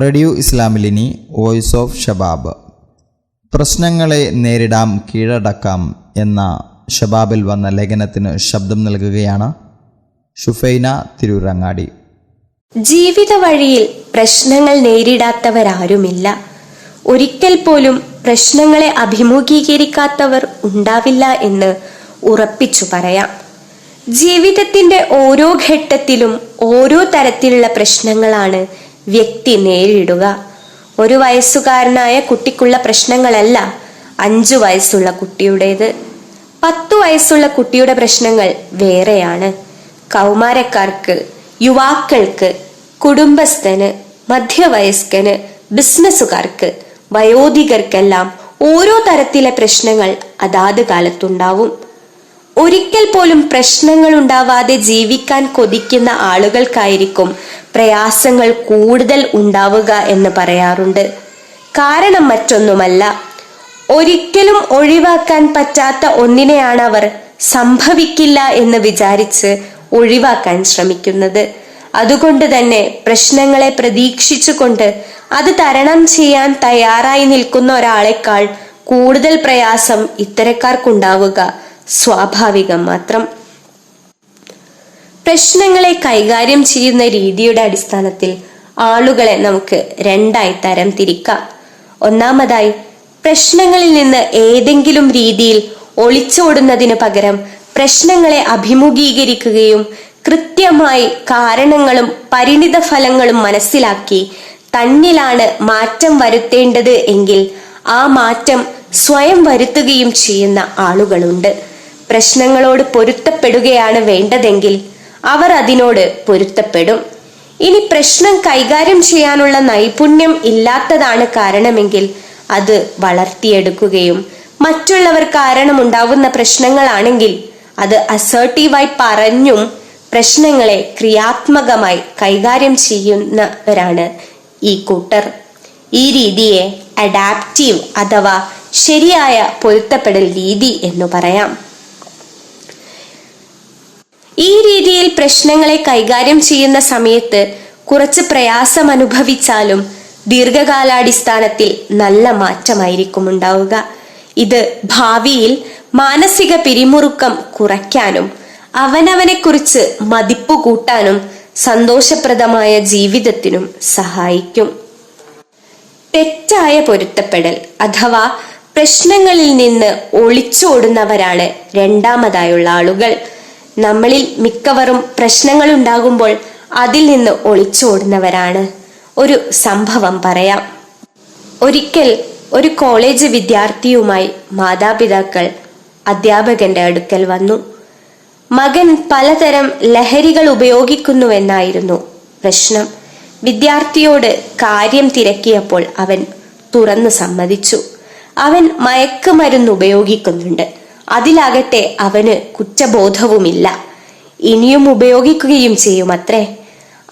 Radio ഇസ്ലാമിലിനി voice of Shabab. പ്രശ്നങ്ങളെ നേരിടാം കീഴടക്കാം എന്ന ഷബാബിൽ വന്ന ലേഖനത്തിന് ശബ്ദം നൽകുകയാണ് ഷുഫൈന തിരൂരങ്ങാടി. ജീവിത വഴിയിൽ പ്രശ്നങ്ങൾ നേരിടാത്തവരാരുമില്ല. ഒരിക്കൽ പോലും പ്രശ്നങ്ങളെ അഭിമുഖീകരിക്കാത്തവർ ഉണ്ടാവില്ല എന്ന് ഉറപ്പിച്ചു പറയാം. ജീവിതത്തിന്റെ ഓരോ ഘട്ടത്തിലും ഓരോ തരത്തിലുള്ള പ്രശ്നങ്ങളാണ് വ്യക്തി നേരിടുക. ഒരു വയസ്സുകാരനായ കുട്ടിക്കുള്ള പ്രശ്നങ്ങളല്ല അഞ്ചു വയസ്സുള്ള കുട്ടിയുടേത്. പത്തു വയസ്സുള്ള കുട്ടിയുടെ പ്രശ്നങ്ങൾ വേറെയാണ്. കൗമാരക്കാർക്ക് യുവാക്കൾക്ക് കുടുംബസ്ഥന് മധ്യവയസ്കന് ബിസിനസ്സുകാർക്ക് വയോധികർക്കെല്ലാം ഓരോ തരത്തിലെ പ്രശ്നങ്ങൾ അതാത് കാലത്തുണ്ടാവും. ഒരിക്കൽ പോലും പ്രശ്നങ്ങൾ ഉണ്ടാവാതെ ജീവിക്കാൻ കൊതിക്കുന്ന ആളുകൾക്കായിരിക്കും പ്രയാസങ്ങൾ കൂടുതൽ ഉണ്ടാവുക എന്ന് പറയാറുണ്ട്. കാരണം മറ്റൊന്നുമല്ല. ഒരിക്കലും ഒഴിവാക്കാൻ പറ്റാത്ത ഒന്നിനെയാണ് അവർ സംഭവിക്കില്ല എന്ന് വിചാരിച്ച് ഒഴിവാക്കാൻ ശ്രമിക്കുന്നത്. അതുകൊണ്ട് തന്നെ പ്രശ്നങ്ങളെ പ്രതീക്ഷിച്ചുകൊണ്ട് അത് തരണം ചെയ്യാൻ തയ്യാറായി നിൽക്കുന്ന ഒരാളെക്കാൾ കൂടുതൽ പ്രയാസം ഇത്തരക്കാർക്കുണ്ടാവുക. സ്വാഭാവികം മാത്രം പ്രശ്നങ്ങളെ കൈകാര്യം ചെയ്യുന്ന രീതിയുടെ അടിസ്ഥാനത്തിൽ ആളുകളെ നമുക്ക് രണ്ടായി തരം തിരിക്കാം. ഒന്നാമതായി പ്രശ്നങ്ങളിൽ നിന്ന് ഏതെങ്കിലും രീതിയിൽ ഒളിച്ചോടുന്നതിന് പകരം പ്രശ്നങ്ങളെ അഭിമുഖീകരിക്കുകയും കൃത്യമായി കാരണങ്ങളും പരിണിത ഫലങ്ങളും മനസ്സിലാക്കി തന്നിലാണ് മാറ്റം വരുത്തേണ്ടത് എങ്കിൽ ആ മാറ്റം സ്വയം വരുത്തുകയും ചെയ്യുന്ന ആളുകളുണ്ട്. പ്രശ്നങ്ങളോട് പൊരുത്തപ്പെടുകയാണ് വേണ്ടതെങ്കിൽ അവർ അതിനോട് പൊരുത്തപ്പെടും. ഇനി പ്രശ്നം കൈകാര്യം ചെയ്യാനുള്ള നൈപുണ്യം ഇല്ലാത്തതാണ് കാരണമെങ്കിൽ അത് വളർത്തിയെടുക്കുകയും മറ്റുള്ളവർ കാരണമുണ്ടാവുന്ന പ്രശ്നങ്ങളാണെങ്കിൽ അത് അസേർട്ടീവായി പറഞ്ഞും പ്രശ്നങ്ങളെ ക്രിയാത്മകമായി കൈകാര്യം ചെയ്യുന്നവരാണ് ഈ കൂട്ടർ. ഈ രീതിയെ അഡാപ്റ്റീവ് അഥവാ ശരിയായ പൊരുത്തപ്പെടൽ രീതി എന്ന് പറയാം. ഈ രീതിയിൽ പ്രശ്നങ്ങളെ കൈകാര്യം ചെയ്യുന്ന സമയത്ത് കുറച്ച് പ്രയാസം അനുഭവിച്ചാലും ദീർഘകാലാടിസ്ഥാനത്തിൽ നല്ല മാറ്റമായിരിക്കും ഉണ്ടാവുക. ഇത് ഭാവിയിൽ മാനസിക പിരിമുറുക്കം കുറയ്ക്കാനും അവനവനെ കുറിച്ച് മതിപ്പ് കൂട്ടാനും സന്തോഷപ്രദമായ ജീവിതത്തിനും സഹായിക്കും. തെറ്റായ പൊരുത്തപ്പെടൽ അഥവാ പ്രശ്നങ്ങളിൽ നിന്ന് ഒളിച്ചോടുന്നവരാണ് രണ്ടാമതായുള്ള ആളുകൾ. നമ്മളിൽ മിക്കവരും പ്രശ്നങ്ങൾ ഉണ്ടാകുമ്പോൾ അതിൽ നിന്ന് ഒളിച്ചോടുന്നവരാണ്. ഒരു സംഭവം പറയാം. ഒരിക്കൽ ഒരു കോളേജ് വിദ്യാർത്ഥിയുമായി മാതാപിതാക്കൾ അധ്യാപകന്റെ അടുക്കൽ വന്നു. മകൻ പലതരം ലഹരികൾ ഉപയോഗിക്കുന്നുവെന്നായിരുന്നു പ്രശ്നം. വിദ്യാർത്ഥിയോട് കാര്യം തിരക്കിയപ്പോൾ അവൻ തുറന്നു സമ്മതിച്ചു. അവൻ മയക്കുമരുന്ന് ഉപയോഗിക്കുന്നുണ്ട്. അതിലാകട്ടെ അവന് കുറ്റബോധവുമില്ല. ഇനിയും ഉപയോഗിക്കുകയും ചെയ്യുമത്രേ.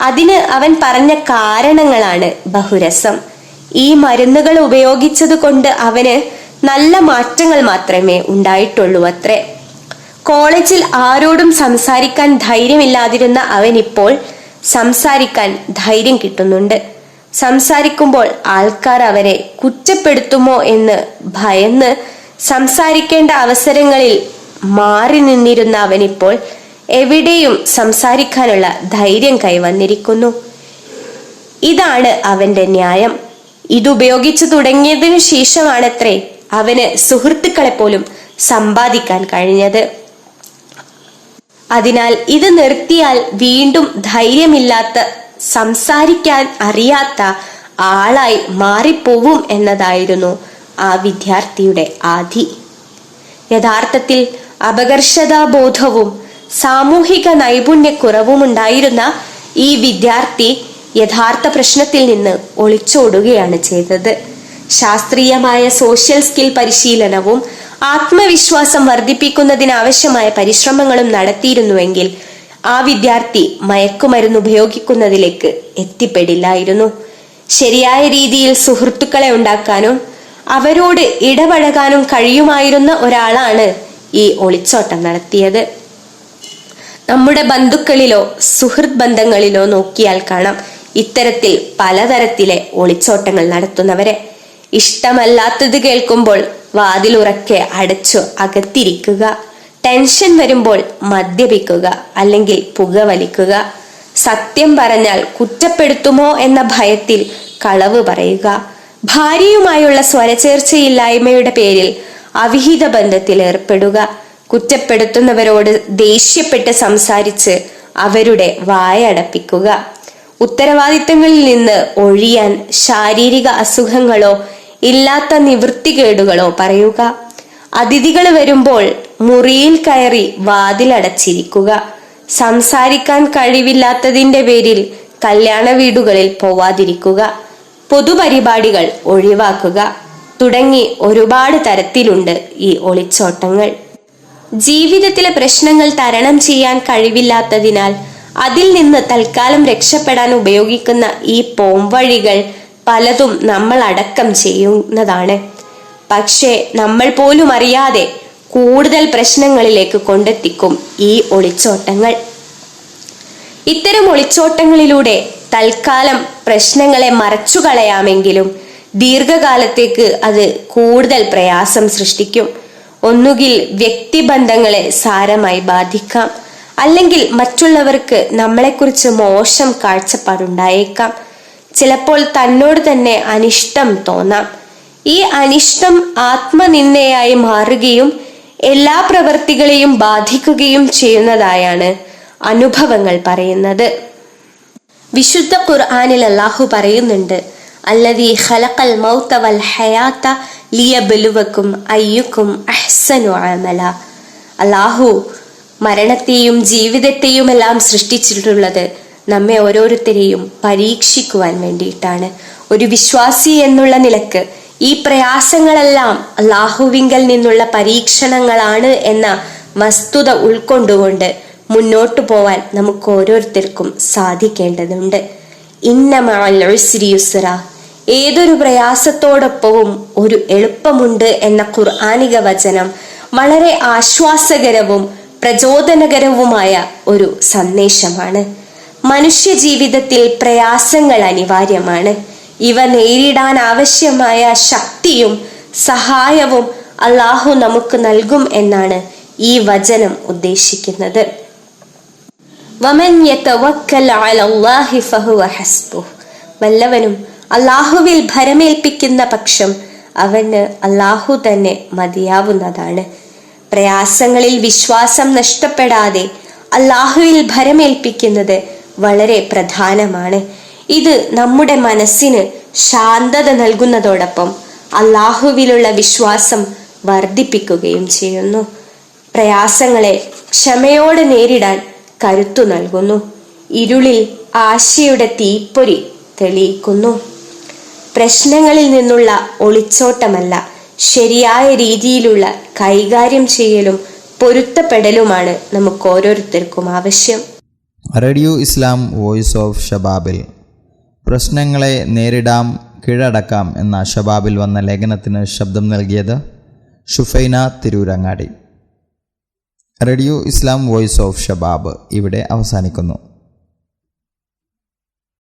അതിന് അവൻ പറഞ്ഞ കാരണങ്ങളാണ് ബഹുരസം. ഈ മരുന്നുകൾ ഉപയോഗിച്ചത് കൊണ്ട് അവന് നല്ല മാറ്റങ്ങൾ മാത്രമേ ഉണ്ടായിട്ടുള്ളൂ അത്രേ കോളേജിൽ ആരോടും സംസാരിക്കാൻ ധൈര്യമില്ലാതിരുന്ന അവൻ ഇപ്പോൾ സംസാരിക്കാൻ ധൈര്യം കിട്ടുന്നുണ്ട്. സംസാരിക്കുമ്പോൾ ആൾക്കാർ അവരെ കുറ്റപ്പെടുത്തുമോ എന്ന് ഭയന്ന് സംസാരിക്കേണ്ട അവസരങ്ങളിൽ മാറി നിന്നിരുന്ന അവനിപ്പോൾ എവിടെയും സംസാരിക്കാനുള്ള ധൈര്യം കൈവന്നിരിക്കുന്നു. ഇതാണ് അവന്റെ ന്യായം. ഇതുപയോഗിച്ചു തുടങ്ങിയതിനു ശേഷമാണത്രേ അവന് സുഹൃത്തുക്കളെ പോലും സമ്പാദിക്കാൻ കഴിഞ്ഞത്. അതിനാൽ ഇത് നിർത്തിയാൽ വീണ്ടും ധൈര്യമില്ലാത്ത സംസാരിക്കാൻ അറിയാത്ത ആളായി മാറിപ്പോവും എന്നതായിരുന്നു ആ വിദ്യാർത്ഥിയുടെ ആധി യഥാർത്ഥത്തിൽ അപകർഷതാബോധവും സാമൂഹിക നൈപുണ്യക്കുറവും ഉണ്ടായിരുന്ന ഈ വിദ്യാർത്ഥി യഥാർത്ഥ പ്രശ്നത്തിൽ നിന്ന് ഒളിച്ചോടുകയാണ് ചെയ്തത്. ശാസ്ത്രീയമായ സോഷ്യൽ സ്കിൽ പരിശീലനവും ആത്മവിശ്വാസം വർദ്ധിപ്പിക്കുന്നതിനാവശ്യമായ പരിശ്രമങ്ങളും നടത്തിയിരുന്നുവെങ്കിൽ ആ വിദ്യാർത്ഥി മയക്കുമരുന്ന് ഉപയോഗിക്കുന്നതിലേക്ക് എത്തിപ്പെടില്ലായിരുന്നു. ശരിയായ രീതിയിൽ സുഹൃത്തുക്കളെ ഉണ്ടാക്കാനും അവരോട് ഇടപഴകാനും കഴിയുമായിരുന്ന ഒരാളാണ് ഈ ഒളിച്ചോട്ടം നടത്തിയത്. നമ്മുടെ ബന്ധുക്കളിലോ സുഹൃത് ബന്ധങ്ങളിലോ നോക്കിയാൽ കാണാം ഇത്തരത്തിൽ പലതരത്തിലെ ഒളിച്ചോട്ടങ്ങൾ നടത്തുന്നവരെ. ഇഷ്ടമല്ലാത്തത് കേൾക്കുമ്പോൾ വാതിലുറക്കെ അടച്ചു അകത്തിരിക്കുക ടെൻഷൻ വരുമ്പോൾ മദ്യപിക്കുക അല്ലെങ്കിൽ പുകവലിക്കുക സത്യം പറഞ്ഞാൽ കുറ്റപ്പെടുത്തുമോ എന്ന ഭയത്തിൽ കളവ് പറയുക ഭാര്യയുമായുള്ള സ്വരചേർച്ചയില്ലായ്മയുടെ പേരിൽ അവിഹിത ബന്ധത്തിൽ ഏർപ്പെടുക. കുറ്റപ്പെടുത്തുന്നവരോട് ദേഷ്യപ്പെട്ട് സംസാരിച്ച് അവരുടെ വായടപ്പിക്കുക ഉത്തരവാദിത്തങ്ങളിൽ നിന്ന് ഒഴിയാൻ ശാരീരിക അസുഖങ്ങളോ ഇല്ലാത്ത നിവൃത്തികേടുകളോ പറയുക. അതിഥികൾ വരുമ്പോൾ മുറിയിൽ കയറി വാതിലടച്ചിരിക്കുക. സംസാരിക്കാൻ കഴിവില്ലാത്തതിന്റെ പേരിൽ കല്യാണ വീടുകളിൽ പോവാതിരിക്കുക. പൊതുപരിപാടികൾ ഒഴിവാക്കുക. തുടങ്ങി ഒരുപാട് തരത്തിലുണ്ട് ഈ ഒളിച്ചോട്ടങ്ങൾ. ജീവിതത്തിലെ പ്രശ്നങ്ങൾ തരണം ചെയ്യാൻ കഴിവില്ലാത്തതിനാൽ അതിൽ നിന്ന് തൽക്കാലം രക്ഷപ്പെടാൻ ഉപയോഗിക്കുന്ന ഈ പോംവഴികൾ പലതും നമ്മൾ അടക്കം ചെയ്യുന്നതാണ്. പക്ഷേ നമ്മൾ പോലും അറിയാതെ കൂടുതൽ പ്രശ്നങ്ങളിലേക്ക് കൊണ്ടെത്തിക്കും ഈ ഒളിച്ചോട്ടങ്ങൾ. ഇത്തരം ഒളിച്ചോട്ടങ്ങളിലൂടെ തൽക്കാലം പ്രശ്നങ്ങളെ മറച്ചു കളയാമെങ്കിലും ദീർഘകാലത്തേക്ക് അത് കൂടുതൽ പ്രയാസം സൃഷ്ടിക്കും. ഒന്നുകിൽ വ്യക്തിബന്ധങ്ങളെ സാരമായി ബാധിക്കാം. അല്ലെങ്കിൽ മറ്റുള്ളവർക്ക് നമ്മളെക്കുറിച്ച് മോശം കാഴ്ചപ്പാടുണ്ടായേക്കാം. ചിലപ്പോൾ തന്നോട് തന്നെ അനിഷ്ടം തോന്നാം. ഈ അനിഷ്ടം ആത്മനിന്ദയായി മാറുകയും എല്ലാ പ്രവർത്തികളെയും ബാധിക്കുകയും ചെയ്യുന്നതായാണ് അനുഭവങ്ങൾ പറയുന്നത്. വിശുദ്ധ ഖുർആാനിൽ അള്ളാഹു പറയുന്നുണ്ട് അല്ലതി ഖലഖൽ മൗത വൽ ഹയാത ലിയബലുവക്കും അയ്യുക്കും അഹ്സനു അമല. അള്ളാഹു മരണത്തെയും ജീവിതത്തെയും എല്ലാം സൃഷ്ടിച്ചിട്ടുള്ളത് നമ്മെ ഓരോരുത്തരെയും പരീക്ഷിക്കുവാൻ വേണ്ടിയിട്ടാണ്. ഒരു വിശ്വാസി എന്നുള്ള നിലയ്ക്ക് ഈ പ്രയാസങ്ങളെല്ലാം അള്ളാഹുവിങ്കൽ നിന്നുള്ള പരീക്ഷണങ്ങളാണ് എന്ന വസ്തുത ഉൾക്കൊണ്ടുകൊണ്ട് മുന്നോട്ടു പോവാൻ നമുക്ക് ഓരോരുത്തർക്കും സാധിക്കേണ്ടതുണ്ട്. ഇന്നമാസ്ര ഏതൊരു പ്രയാസത്തോടൊപ്പവും ഒരു എളുപ്പമുണ്ട് എന്ന ഖുർആാനിക വചനം വളരെ ആശ്വാസകരവും പ്രചോദനകരവുമായ ഒരു സന്ദേശമാണ്. മനുഷ്യ ജീവിതത്തിൽ പ്രയാസങ്ങൾ അനിവാര്യമാണ്. ഇവ നേരിടാൻ ആവശ്യമായ ശക്തിയും സഹായവും അള്ളാഹു നമുക്ക് നൽകും എന്നാണ് ഈ വചനം ഉദ്ദേശിക്കുന്നത്. വമൻ അലല്ലാഹി ഫഹുവ ഹസ്ബു വല്ലവനും അല്ലാഹുവിൽ ഭരമേൽപ്പിക്കുന്ന പക്ഷം അവന് അല്ലാഹു തന്നെ മതിയാവുന്നതാണ്. പ്രയാസങ്ങളിൽ വിശ്വാസം നഷ്ടപ്പെടാതെ അല്ലാഹുവിൽ ഭരമേൽപ്പിക്കുന്നത് വളരെ പ്രധാനമാണ്. ഇത് നമ്മുടെ മനസ്സിന് ശാന്തത നൽകുന്നതോടൊപ്പം അല്ലാഹുവിലുള്ള വിശ്വാസം വർദ്ധിപ്പിക്കുകയും ചെയ്യുന്നു. പ്രയാസങ്ങളെ ക്ഷമയോടെ നേരിടാൻ കരുത്തു നൽകുന്നു. ഇരുളിൽ ആശയുടെ തീപ്പൊരി തെളിയിക്കുന്നു. പ്രശ്നങ്ങളിൽ നിന്നുള്ള ഒളിച്ചോട്ടമല്ല ശരിയായ രീതിയിലുള്ള കൈകാര്യം ചെയ്യലും പൊരുത്തപ്പെടലുമാണ് നമുക്ക് ഓരോരുത്തർക്കും ആവശ്യം. റേഡിയോ ഇസ്ലാം വോയിസ് ഓഫ് ഷബാബിൽ. പ്രശ്നങ്ങളെ നേരിടാം കീഴടക്കാം എന്ന ഷബാബിൽ വന്ന ലേഖനത്തിന് ശബ്ദം നൽകിയത് Shufaina Tirurangadi. Radio Islam voice of Shabab ഇവിടെ അവസാനിക്കുന്നു.